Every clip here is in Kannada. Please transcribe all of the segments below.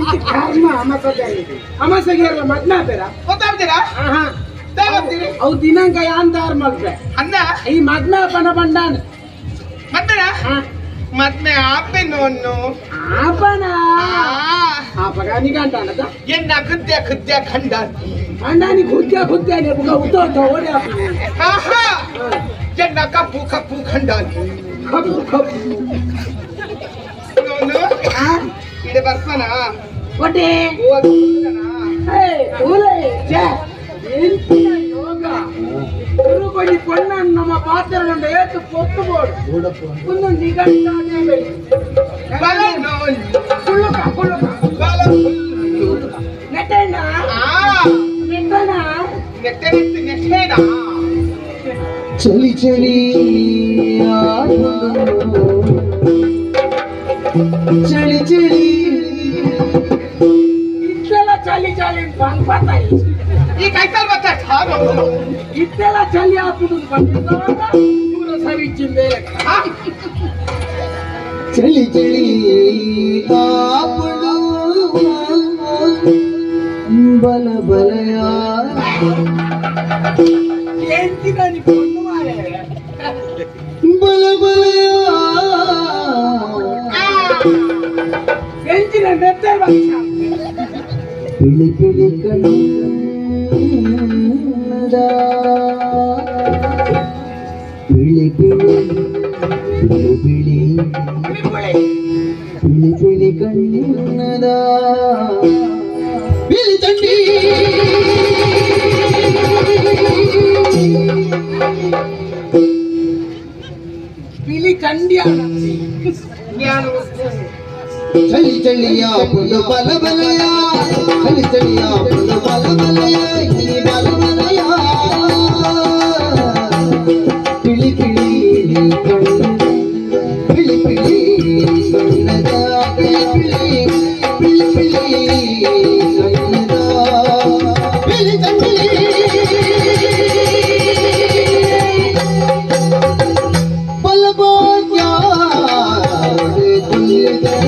ಎಂತ ಕರ್ಮ ಅಮಸಗೆ ಅಮಸಗೆ ಇರಲ್ಲ ಮದ್ನ ಬೇರ ಗೊತ್ತಾಗ್ತೀರಾ? ಆಹಾ. ಗೊತ್ತಾಗ್ತೀರಿ ಅವು ದಿನಾಂಕ ಯಾಂತಾರ್ ಮಲ್ಪೆ ಅನ್ನ? ಈ ಮದ್ನ ಪನ ಬಂಡಾನ. ಮತ್ತನ ಮತ್ತೆ ಆಪೆ ನೋನ್ನು ಆಪನ? ಆಪಗ ಗಂಡಾನದ? ಎನ್ನ ಕೃತ್ಯ ಕೃತ್ಯ ಖಂಡ. ಅಂಡಾನಿ ಕುತ್ಯ ಖುದ್ಯ ನೆಪುಗ ಉತ್ತ ಉತ್ತ ಓಡಿ ಆಪಿ. ಆಹಾ. ಎನ್ನ ಕಪ್ಪು ಕಪ್ಪು ಖಂಡ ಕಪ್ಪು ಕಪ್ಪು. ನೋನು ಇದೆ ಬರ್ತಾನ ఒకటి తిరుగుడి కొన్న మా పాత్రలు ఏతు పొత్తు పోడు ముందు నెట్టేనా నెట్టనా నెట్టెత్తి నెట్టేనా చలి చలి చలి चली चली भांग पाता है ये कैसा बच्चा खा लो इतना चली आप तुम पूरा सारी जिंदे चली चली आप बल बल यार ఏంటి దాని పొందు பிழி பிழிக்கணும் பிழி பிழி பிழி பிழி பிழி பிழி கண்ணினதா பிழி தண்டி கண்டியா? சனி சனியா புல்லு பல பலையா சனி சனியா புல்லு பல பலையா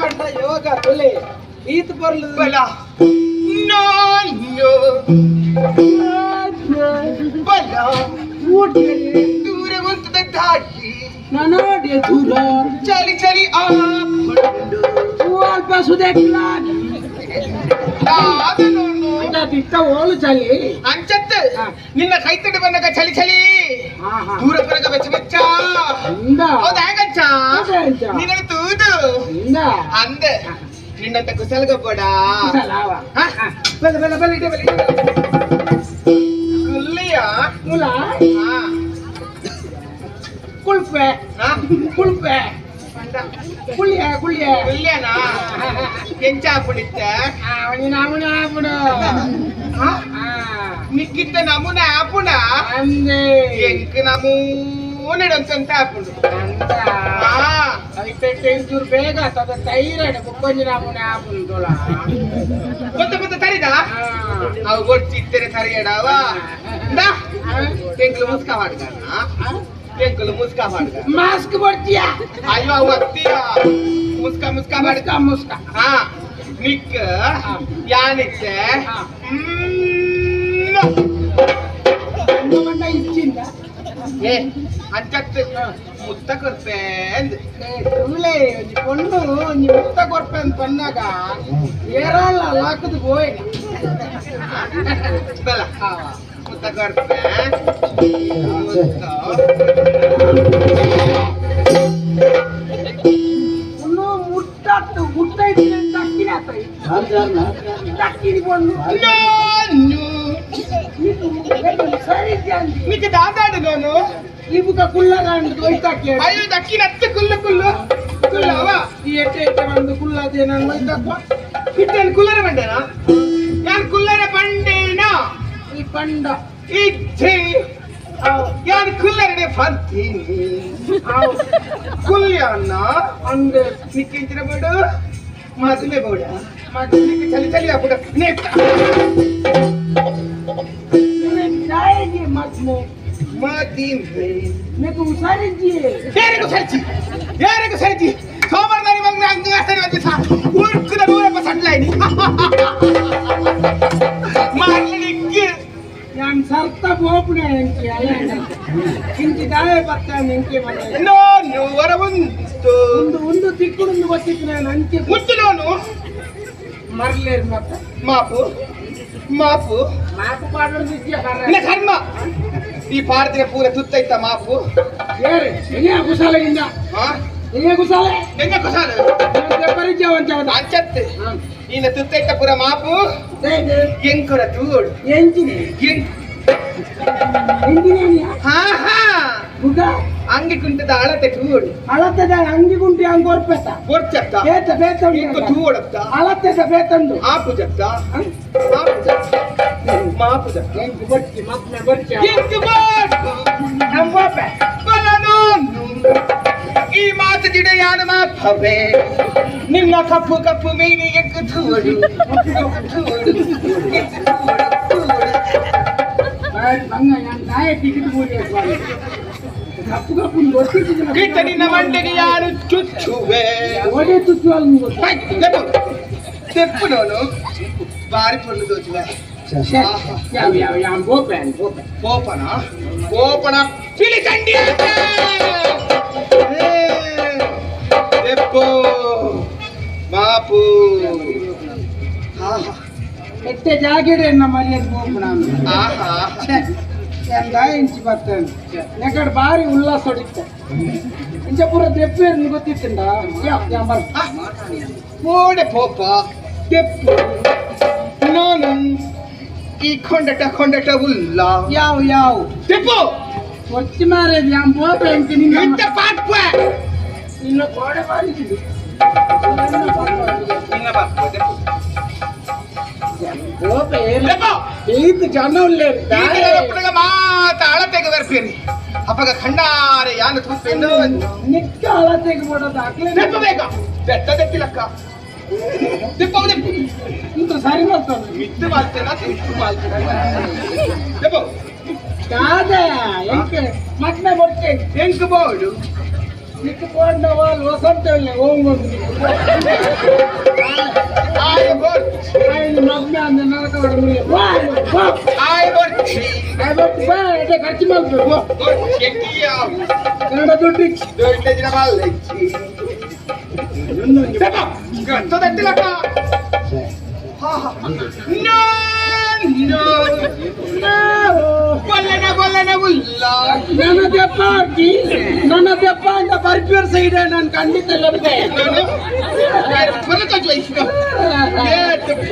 ಪಡ್ಡ ಯೋಗ ತುಲೆ. ಈತ ಬರ್ಲು. ಬಲ. ದೂರ ಒಂದು ದಾಟಿ. ನನಾಡಿ ದೂರ. ಚಲಿ ಚಲಿ ಸುದೆಕ್ಲಾಗಿ ಆದ ನೋನು ತಿತ್ತ ಓಲು ಚಲಿ ಅಂಚತ್ತೆ. ನಿನ್ನ ಕೈ ತಡೆ ಬಂದಾಗ ಚಳಿ ಚಳಿ. ಹಾ ಹಾ. ದೂರ ಬರಗ ಬೆಚ್ಚ ಬೆಚ್ಚ. ಹೌದಾ? ಹೆಂಗಚ್ಚ ಹೌದಾ ನಿನ್ನ ತೂದು அந்த. నిన్నంత కుశలగా పోడా குளிப்பே குளிப்பே குளிய குளிய குளியனா எஞ்சா பிடிச்ச அவனி நமுனா ஆப்புடா. நிக்கிட்ட நமுனா ஆப்புடா? எங்கு நமுனிடம் சொந்த ஆப்புடு. அந்த. ಇಪ್ಪತ್ತೆಂಟು ಬೇಗ ಆತದ ತೈರಾಡೆ ಬುಕ್ಕೊಂಜಿ ನಮೂನೆ ಆಗುಂದುಲ ಗೊತ್ತ ಗೊತ್ತ ತರಿದ? ಅವು ಗೊತ್ತಿತ್ತೇನೆ ತರಿಯಡವ. ತೆಂಗ್ಳು ಮುಸ್ಕ ಮಾಡ್ದಾನ ತೆಂಗ್ಳು ಮುಸ್ಕ ಮಾಡ್ದ ಮಾಸ್ಕ್ ಕೊಡ್ತೀಯ ಅಯ್ಯೋ ಒತ್ತೀಯ ಮುಸ್ಕ ಮುಸ್ಕ ಮಾಡ್ಕ ಮುಸ್ಕ. ಹಾ. ನಿಕ್ಕ ಯಾನಿತ್ತೆ? ಇಚ್ಚಿಂದ ಏ ಅಂಚತ್ತೆ ಮುತ್ತ ಕೊಡ್ತೇ ಓ ಲೇ ಎದಿ ಕೊಣ್ಣು ಮುಷ್ಟ ಕೊರ್ಪನ್ ಬಂದಾಗ ಏರಲ್ಲ ಲಕ್ಕದ போய் ಬಲ್ಲ. ಮುಷ್ಟ ಕೊರ್ಪೇ. ಮುಟ್ಟ ಮುಟ್ಟದಿಂದ ತಿನ್ನತೈ ಇರ್ ಇವುಗ ಕುಲ್ಲಗಾಂಡ್ ಒಯ್ತಾಕೆ ಅಯ್ಯೋ ದಕ್ಕಿನ ಹತ್ತು ಕುಲ್ಲ ಕುಲ್ಲು. ಕುಲ್ಲವ ಈ ಎಟ್ಟೆ ಎಟ್ಟೆ ಬಂದು ಕುಲ್ಲದೆ ನಾನು ಒಯ್ತಾಕ ಇಟ್ಟೇನು ಕುಲ್ಲರ ಬಂಡೇನ? ನಾನು ಕುಲ್ಲರ ಬಂಡೇನ? ಈ ಪಂಡ. ಇಚ್ಛೆ ಯಾರು ಕುಲ್ಲರಡೆ ಬರ್ತೀನಿ ಕುಲ್ಯಾನ ಅಂದೆ ಸಿಕ್ಕಿಂಚಿನ ಬಿಡು. ಮದುವೆ ಬೇಡ. ಮದುವೆ ಚಲಿ ಚಲಿ ಹಾಕ್ಬಿಡ ನೆಟ್ಟ ನಾಯಿಗೆ ಮತ್ ನೆಟ್ಟ மாத்தி எனக்கு உசாரிச்சு எனக்கு உசாரிச்சு? எனக்கு உசாரிச்சு? சோமர்தாரி வந்து அங்க சரி. வந்து சார் உருக்குற நூறப்ப சண்டலாயினி மார்லிக்கு நான் ಸರ್ತ போப்புನೆ ಎಂಕಿ ಅಲ್ಲ ಇಂಕಿ ದಾವೆ ಬರ್ತಾ ಎಂಕಿ ಬಂದೆ ನೋ ನೋ ವರ ಬಂತು ಒಂದು ಒಂದು ತಿಕ್ಕುಂದು ಬತ್ತಿದ್ರೆ ನಾನು ಅಂಕಿ ಮುತ್ತು ನಾನು ಮರ್ಲೇರ್ ಮಾಪು ಮಾಪು ಮಾಪು ಮಾಪು ಪಾಡೋದು ಈ ಪಾರ್ದಿನ ಪೂರ ತುತ್ತೈತ ಮಾಪು? ಗುಸಲೆ ನಿನ್ನೆ ಕುಶಾಲೆಯಿಂದ ನಿನ್ನೆ ಕುಶಾಲೆ ನಿನ್ನೆ ಕುಶಾಲೆ ಪರಿಚಯ ಅಂತ ಅಂಚತ್ತೆ. ನಿನ್ನ ತುತ್ತೈತ ಪೂರ ಮಾಪು? ಎಂಕುರ ತೂಡು. ಎಂಜಿನ ಹಾ ಹಾ. ಅಂಗಿ ಕುಂಟದ ಅಳತೆ ತೂಡು. ಅಳತೆದ ಅಂಗಿ ಕುಂಟಿ ಹಂಗ ಒರ್ಪೆತ ಒರ್ಚತ್ತ ಬೇತ ಬೇತ ತೂಡತ್ತ? ಅಳತೆಸ ಬೇತಂದು? ಆಪು ಜತ್ತ? ಆಪು ಜತ್ತ? महापूजा किंगबट की मत नंबर क्या किंगबट नंबर पे बलनून ई मात जिडे यान मा भवे निम्ना कप कप में ने एक धूड़ू एक धूड़ू मैं संग यान नाय टिकट बोले वाले कप कप बोलती कितनी नमंडे के यार चुच्छुवे ओडे तुचवाल मुगो देखो देखो नोनो बारी पड़ दो चुवा పోపన పిలికండి ఎప్పు మాపు ఆహా ಎಟ್ಟೆ ಜಾಗಿಡೆ ನಮ್ಮ ಮರ್ಯಾದೆ ಗೋಪು ನಾನು ఆహా ಎಂದ ಇಂಚಿ ಬರ್ತೇನೆ ನೆಗಡ್ ಬಾರಿ ಉಲ್ಲಾಸ ಹೊಡಿತೆ ಇಂಚ ಪೂರ ದೆಪ್ಪೇರು ಗೊತ್ತಿತ್ತಂಡ ఓడే పోప ఎప్పు నోను ಈ ಖಂಡಟ ಖಂಡಟ ಉಲ್ಲ. ಯಾವ್ ಯಾವ್? ಟಿಪ್ಪು ಒತ್ತಿ ಮಾರೇದು ಯಾವ ಹೋಗ್ಬೇಕು ನಿನ್ನ ಪಾಪ ನಿನ್ನ ಗೋಡೆ ನಿನ್ನ ಪಾಪ ಅಳತೆಗೆ ಬರ್ಪೇರಿ ಅಪ್ಪಗ ಕಣ್ಣಾರೆ ಯಾನು ತೂಪೇನು ನಿಕ್ಕ ಅಳತೆಗೆ ಬಿಡೋದು ಹಾಕ್ಲಿ ಬೆಟ್ಟ ದೆಟ್ಟಿಲಕ್ಕ ते बघ ते तू तर सारी वाचतो मित्र वाचते బోడు నీకు పోండ వాళ్ళు వసంతలే ఓం ఆయన బొట్టి ఆయన మగ్న అంద నరకవడం వాళ్ళు ఆయన బొట్టి ఆయన బొట్టి బా ఖర్చు ತೆಪ್ಪ ಗಂತ ತೆಟ್ಟಿಲಕ್ಕ ಹಾ ಹಾ ನೋ ನೋ ಕೊಲ್ಲನ ಕೊಲ್ಲನ ಉಲ್ಲ ನನ್ನ ದೆಪ್ಪ ಹಾಕಿ ನನ್ನ ದೆಪ್ಪ ಅಂತ ಬರ್ಪಿಯರ್ ಸೈಡ್ ನಾನು ಖಂಡಿತ ಲಭ್ಯ ಹೊರತ ಜಯಿಸಿದ ದೆಪ್ಪ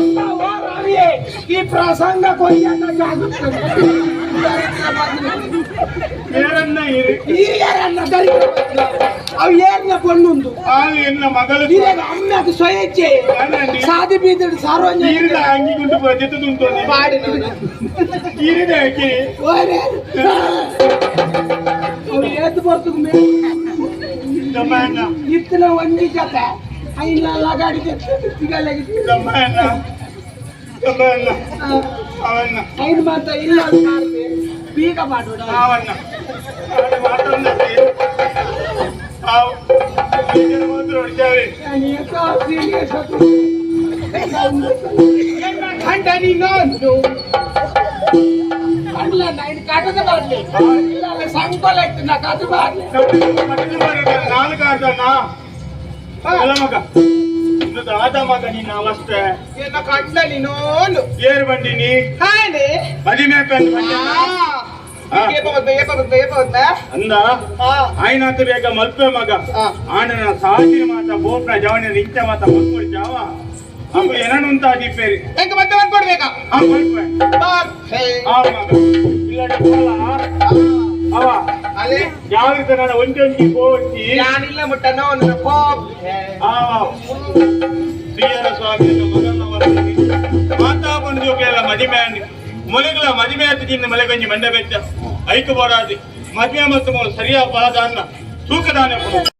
ಪ್ರಸಂಗಕ್ಕೆ ಏರನ್ನ ಏರಿ ಹಿರಿಯರನ್ನ ದರಿದ್ರ ಅವು ಏರ್ನ ಕೊಂಡುಂದು ಆಳು ಎನ್ನ ಮಗಳು ಹಿರಿಯರ ಅಮ್ಮಕ್ಕೆ ಸ್ವಯಚ್ಛೆ ಸಾದಿ ಬೀದಡಿ ಸಾರ್ವಜನಿಕ ಹಿರಿದ ಅಂಗಿ ಗುಂಡು ಪ್ರಜೆತುಂಟು ಮಾಡಿ ಹಿರಿದ ಹಾಕಿ ಓರೆ ಅವು ಎದ್ದು ಬರ್ತಕ್ಕೆ ಮೇಲೆ ಇತ್ತಿನ ಒಂದಿ ಜೊತೆ ಐಲ್ಲ ಲಗಾಡಿ ಸಿಗಲಾಗಿತ್ತು ನಮ್ಮ ಅಣ್ಣ ನಮ್ಮ ಅಣ್ಣ ಅವನ್ನ ಐದು ಮಾತ ಇಲ್ಲ ಅಂತ ಆಡ್ದೆ. ಬೀಗ ಮಾಡೋಣ ಅವನ್ನ ಅವನ ಮಾತೊಂದಕ್ಕೆ ಅವು ಇತರ ಮಾತ್ರ ಹೊಡ್ಯಾವೆ ಖಂಡ ನೀನೊಂದು ಅಲ್ಲ ನಾನು ಕಾಟದ ಮಾಡ್ಲಿ ಇಲ್ಲ ಅಲ್ಲ ಸಂಕೋಲ ಇತ್ತು ನಾ ಕಾದು ಮಾಡ್ಲಿ ಮಟಲು ಬರೋದ ನಾಲ್ಕು ಆದಣ್ಣ ಅಲ್ಲ ಮಗ ಇನ್ನು ಆದ ಮಗ ನೀನು ಅವಸ್ಥೆ ಏನ ಕಂಡ ನೀನೋನು ಏರು ಬಂದಿನಿ ಹಾನೆ. ಮದಿಮೆ ಪೆನ್ ಅಂದ? ಆಯ್ನಾತ ಬೇಗ ಮಲ್ಪೆ ಮಗ. ಹಾ. ಆಂಡನ ಸಾಜಿನ ಮಾತ ಬೋಪ್ನ ಜವನ ಇಂಚ ಮಾತ ಮಲ್ಕೊಳ್ ಜಾವ. ಅಪ್ಪ ಏನನ್ನು ಅಂತ ದಿಪ್ಪೇರಿ ಹೆಂಗ ಬಂದ ಬಂದ್ಕೊಡ್ಬೇಕಾ ಆ ಮಲ್ಪೆ. ಆ ಮಗ. ಇಲ್ಲ ಅವ. ಅಲ್ಲೇ? ರೀತಿ ನಾನು ಒಂಟಿ ಒಂಟಿ ಕೋಚಿ ಯಾನಿಲ್ಲ ಮುಟ್ಟನ ಒಂದು ಕೋಪ್ ಶ್ರೀಯರ ಸ್ವಾಮಿ ಮಾತಾ ಬಂದು ಜೋಕೆಲ್ಲ ಮದಿಮೆ ಅಂದಿ ಮೊಲಗಳ ಮದಿಮೆ ಹತ್ತಿನ ಮಲೆಗಂಜಿ ಮಂಡ ಬೆಚ್ಚ ಐಕು ಬೋಡಾದಿ ಮದ್ವೆ ಮತ್ತು ಸರಿಯಾದ ಫಲದಾನ ತೂಕದಾನೆ ಕೊಡು.